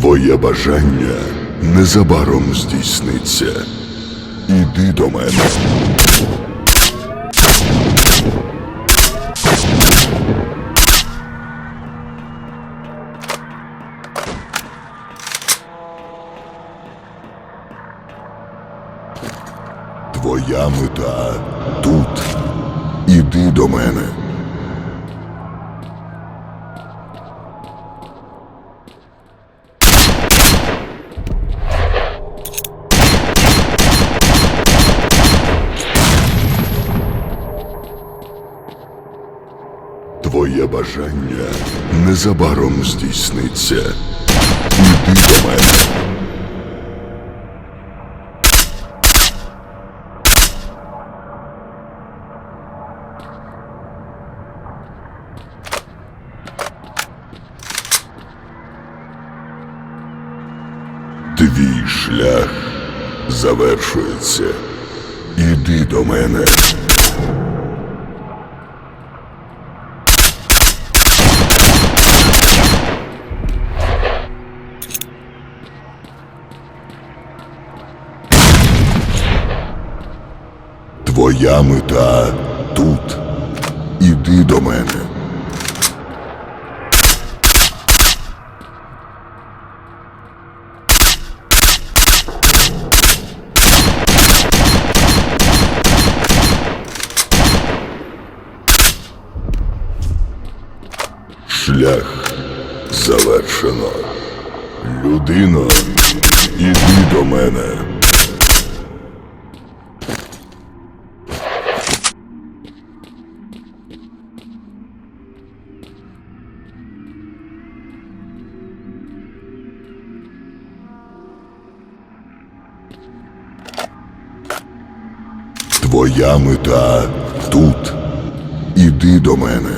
Твоє бажання незабаром здійсниться. Іди до мене. незабаром здійсниться. Іди до мене. Твій шлях завершується. Іди до мене. Моя мета тут. Іди до мене. Шлях завершено. Людино, іди до мене. Твоя мета тут. Іди до мене.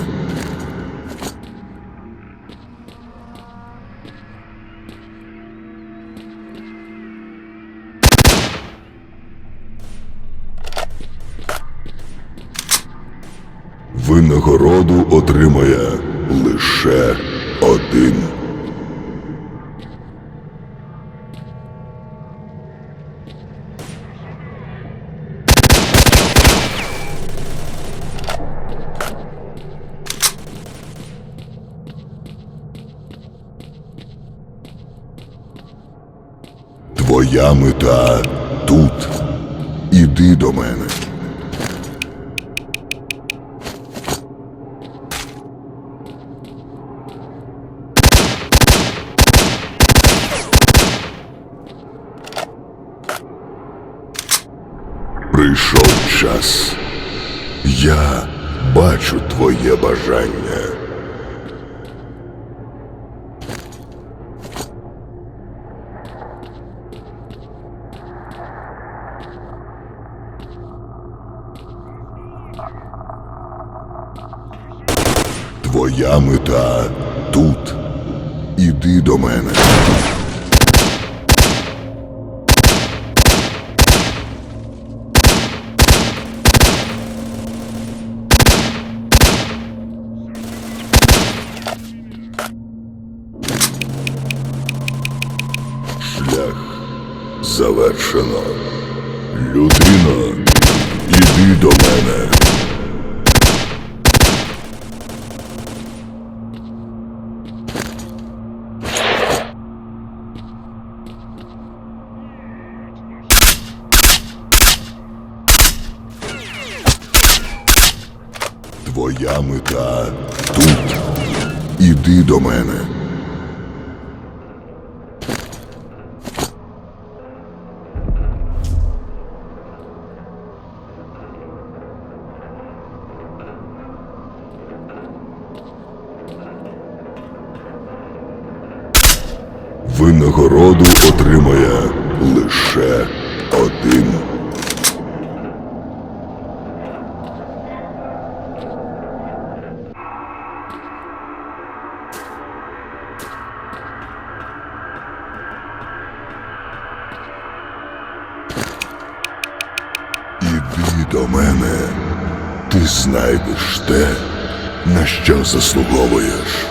Винагороду отримає лише один. Твоя мета тут. Іди до мене. Прийшов час. Я бачу твоє бажання. Твоя мета тут. Іди до мене. Твоя мета тут. Іди до мене. Винагороду отримає лише один. Мене. Ти знайдеш те, на що заслуговуєш.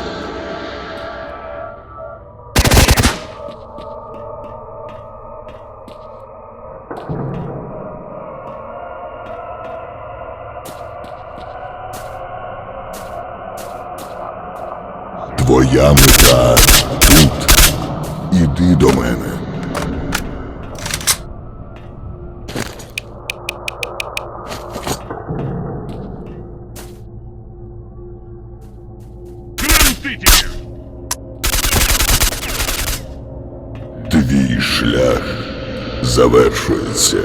Твоя мета шлях завершується.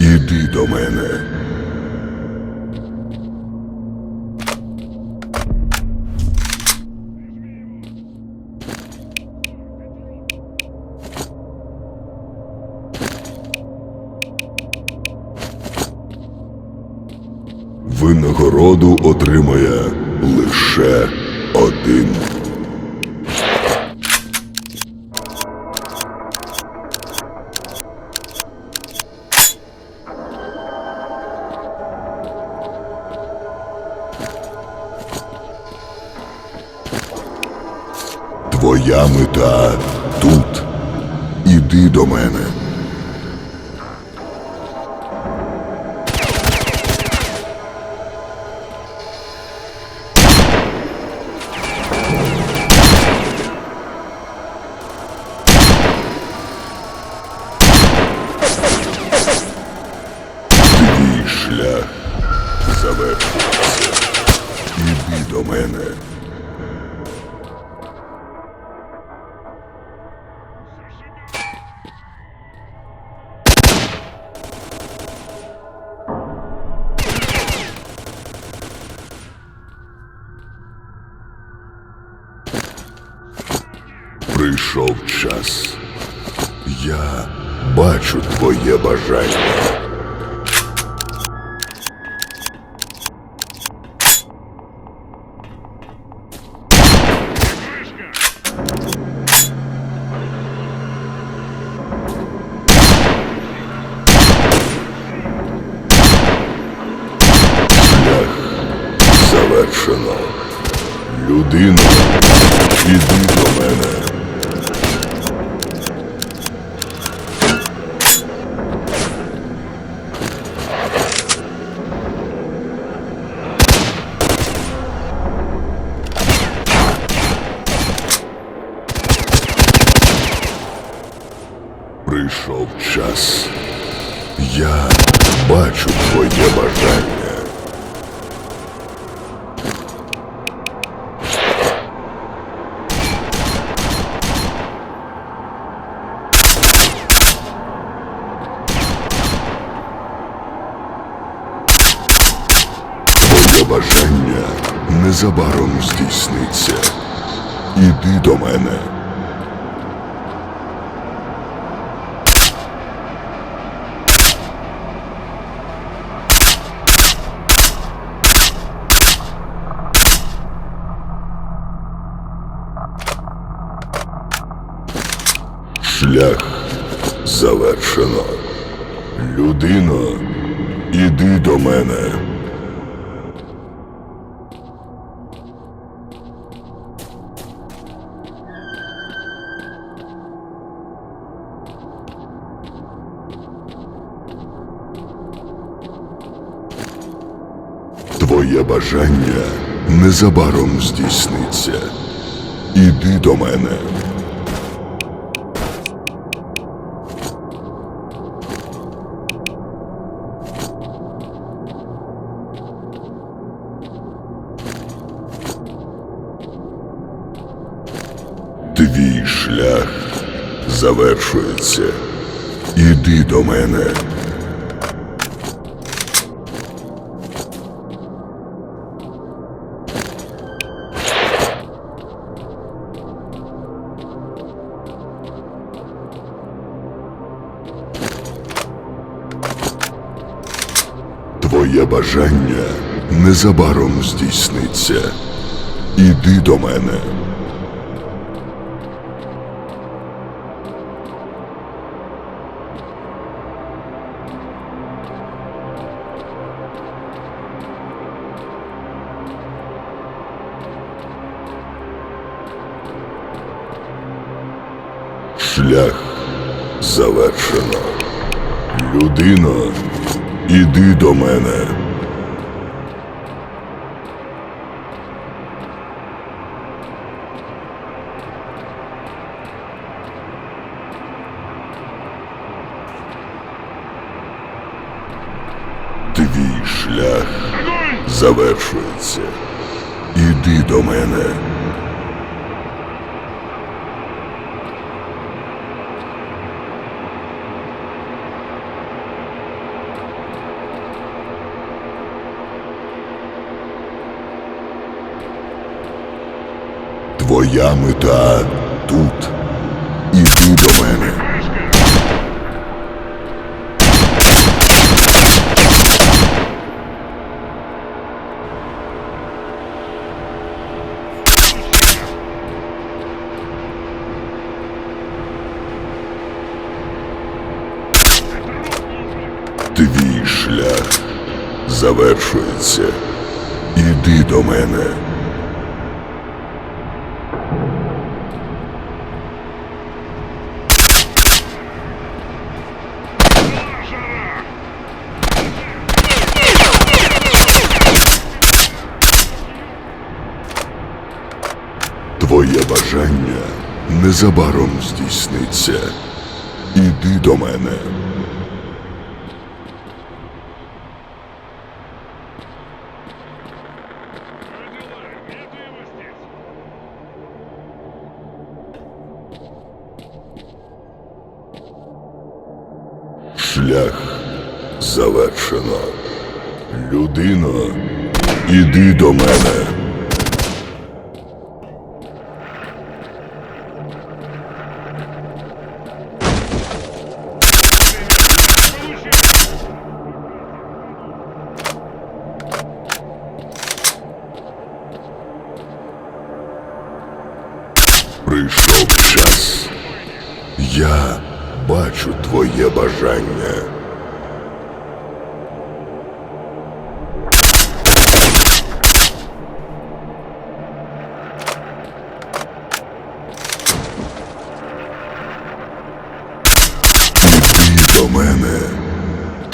Іди до мене. Винагороду отримає Іди до мене. Бачу твоє бажання. Шлях завершено. Людино, іди до мене. Прийшов час. Я бачу твоє бажання. Твоє бажання незабаром здійсниться. Іди до мене. Шлях завершено. Людино, іди до мене. Твоє бажання незабаром здійсниться. Іди до мене. Завершується. Іди до мене. Твоє бажання незабаром здійсниться. Іди до мене. Завершується. Іди до мене. Твоя мета тут. Іди до мене. Твій шлях завершується. Іди до мене. Твоє бажання незабаром здійсниться. Іди до мене. Шлях завершено. Людино, іди до мене.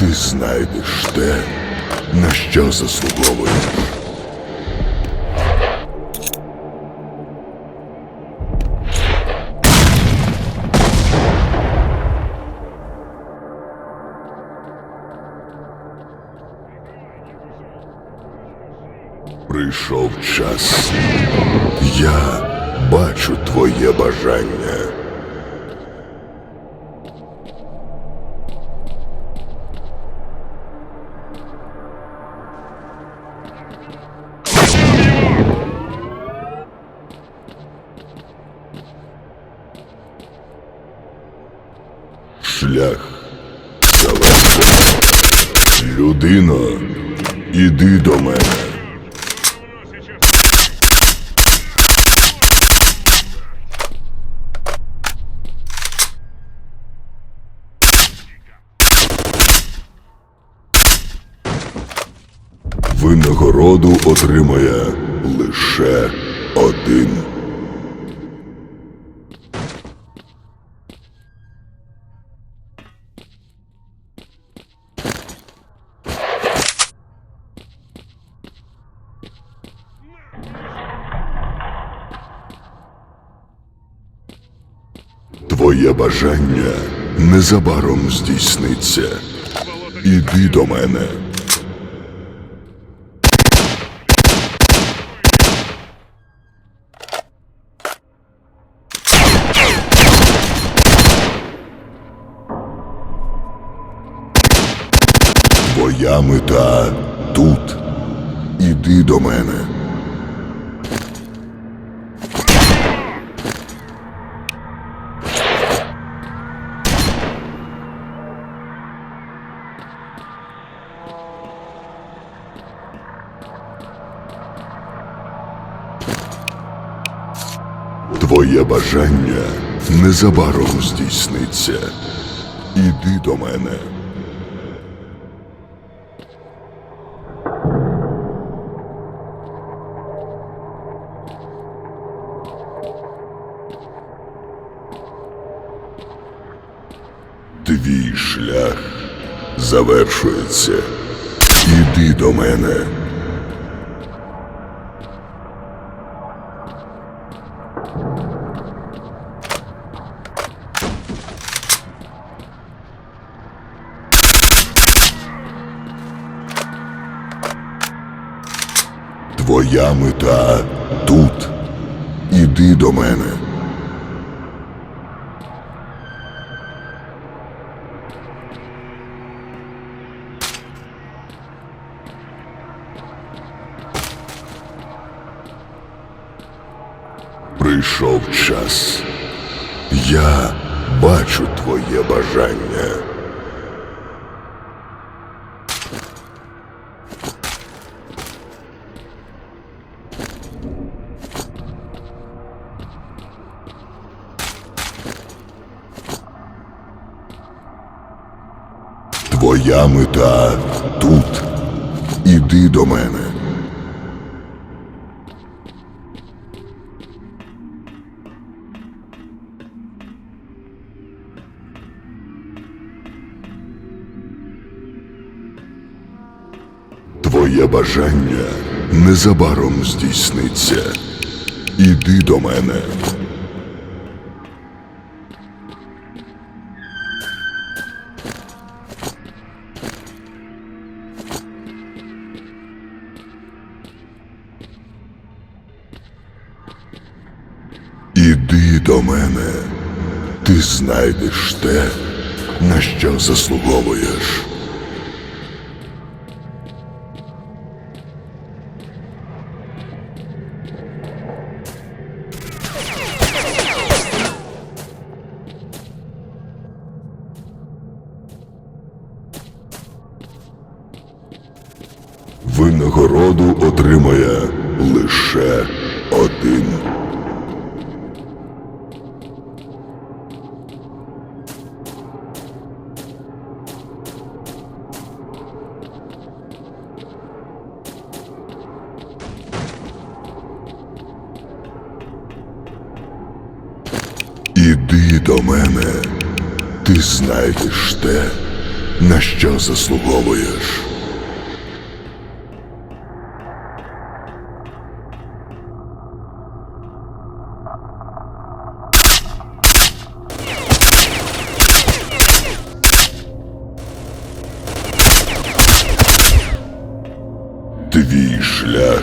Ти знайдеш те, на що заслуговуєш. Прийшов час. Я бачу твоє бажання. Людино, іди до мене. Винагороду отримає лише один. Твоє бажання незабаром здійсниться. Іди до мене. Твоя мета тут. Іди до мене. Бажання незабаром здійсниться. Іди до мене. Твій шлях завершується. Іди до мене. Твоя мета тут. Іди до мене. Прийшов час. Я бачу твоє бажання. Твоя мета тут. Іди до мене. Твоє бажання незабаром здійсниться. Іди до мене. До мене. Ти знайдеш те, на що заслуговуєш. Винагороду отримає лише один. Іди до мене. Ти знайдеш те, на що заслуговуєш. Твій шлях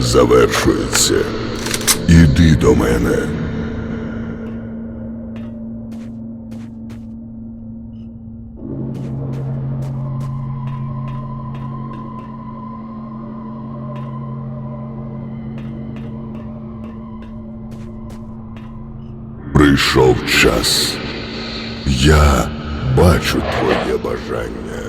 завершується. Іди до мене. Прийшов час. Я бачу твоє бажання.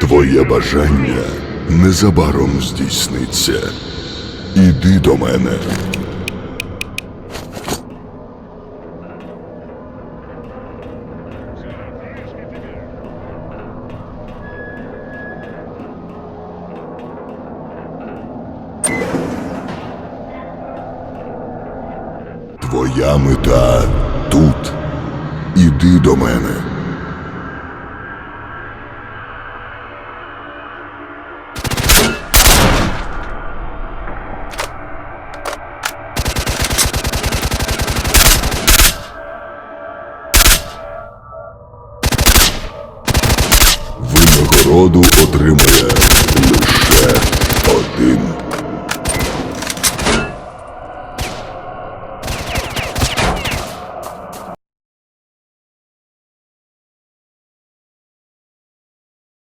Твоє бажання незабаром здійсниться. Іди до мене. Твоя мета тут. Іди до мене.